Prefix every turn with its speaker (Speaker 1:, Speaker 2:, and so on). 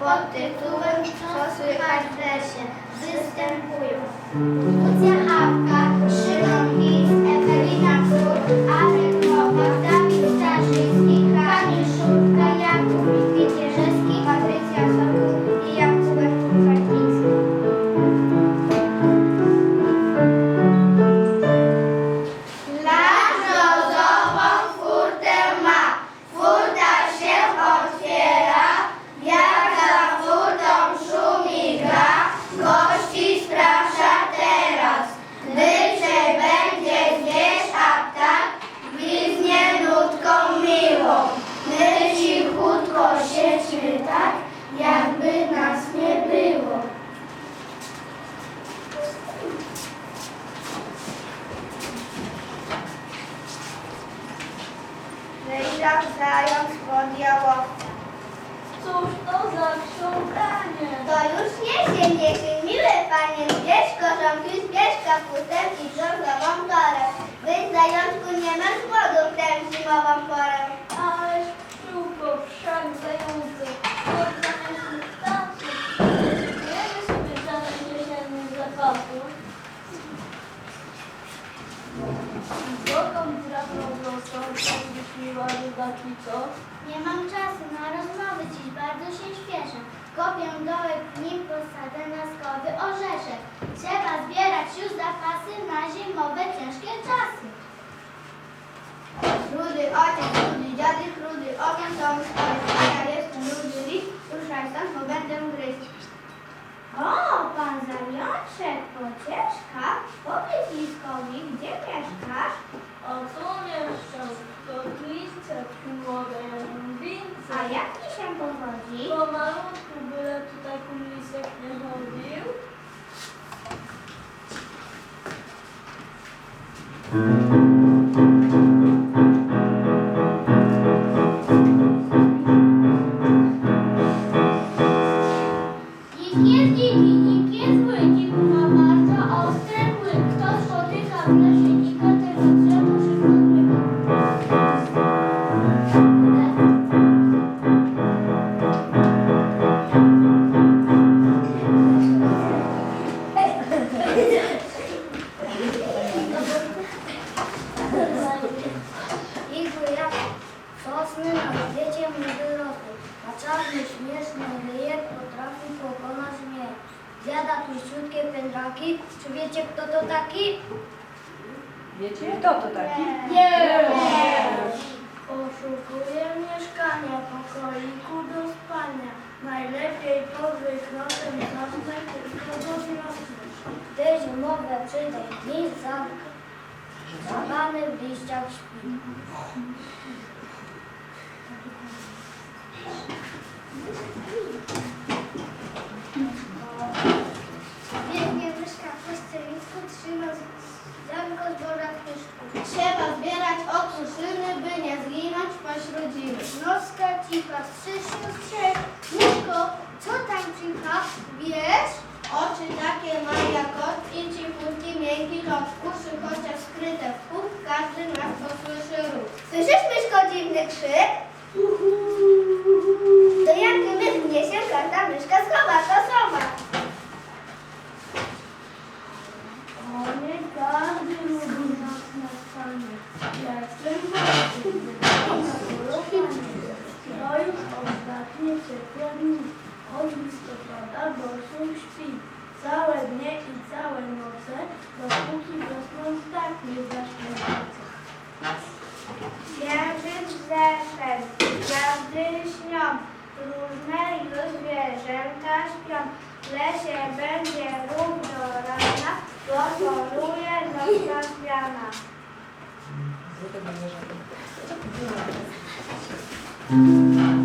Speaker 1: pod tytułem Co słychać w lesie występują Wyjrzał zając pod jałowca.
Speaker 2: Cóż to za krzątanie?
Speaker 1: To już jesień, jesień, miły panie, zbierz korzonki,
Speaker 2: tak wyśmiła rybaki, co?
Speaker 1: Nie mam czasu na rozmowy, dziś bardzo się śpieszę. Kopię dołek, nim posadzę na skowy orzeszek. Trzeba zbierać już zapasy na zimowe ciężkie czasy. Rudy ojciec, rudy dziadek, rudy ogień. A ja jestem rudy lis, ruszaj stąd, bo będę gryźć. O, pan zajączek, pocieszka, powiedz liskowi, gdzie mieszkasz?
Speaker 2: A co wince?
Speaker 1: A jak mi się powodzi?
Speaker 2: Pomalutku, byle tutaj kulisek nie chodził.
Speaker 1: Dzik jest dziki, dzik jest zły, dzik ma bardzo ostre kły. Kto spotyka w lesie Zjada tłuściutkie pędraki, czy wiecie kto to taki?
Speaker 3: Wiecie, kto to taki?
Speaker 1: Nie!
Speaker 2: Poszukuje mieszkania, pokoiku do spania. Najlepiej pod wykrotem zacznę tylko do wiosny.
Speaker 1: Gdy zimowe przyjdą dni, zabany w liściach śpi. Pośród zimy. Noska cicha, strzyżu strzech. Myszko, co tam cicha? Wiesz? Oczy takie ma jak kot i cichutki miękki lot. Uszy chociaż skryte w każdy nas posłyszy ruch. Słyszysz, myszko, dziwny krzyk? To jak wymydnie się każda myszka schowa, to sowa.
Speaker 2: O nie każdy lubi nas na stanie. Ja jestem bardzo na polowanie. To już ostatnie ciepłe dni. Od listopada do śpi. Całe dnie i całe noce, dopóki wiosną tak nie zacznie słońce.
Speaker 1: Księżyc zeszedł, gwiazdy śnią, różne już zwierzęta śpią. W lesie będzie ruch do rana, bo poluje nocna zmiana.
Speaker 3: Wieża.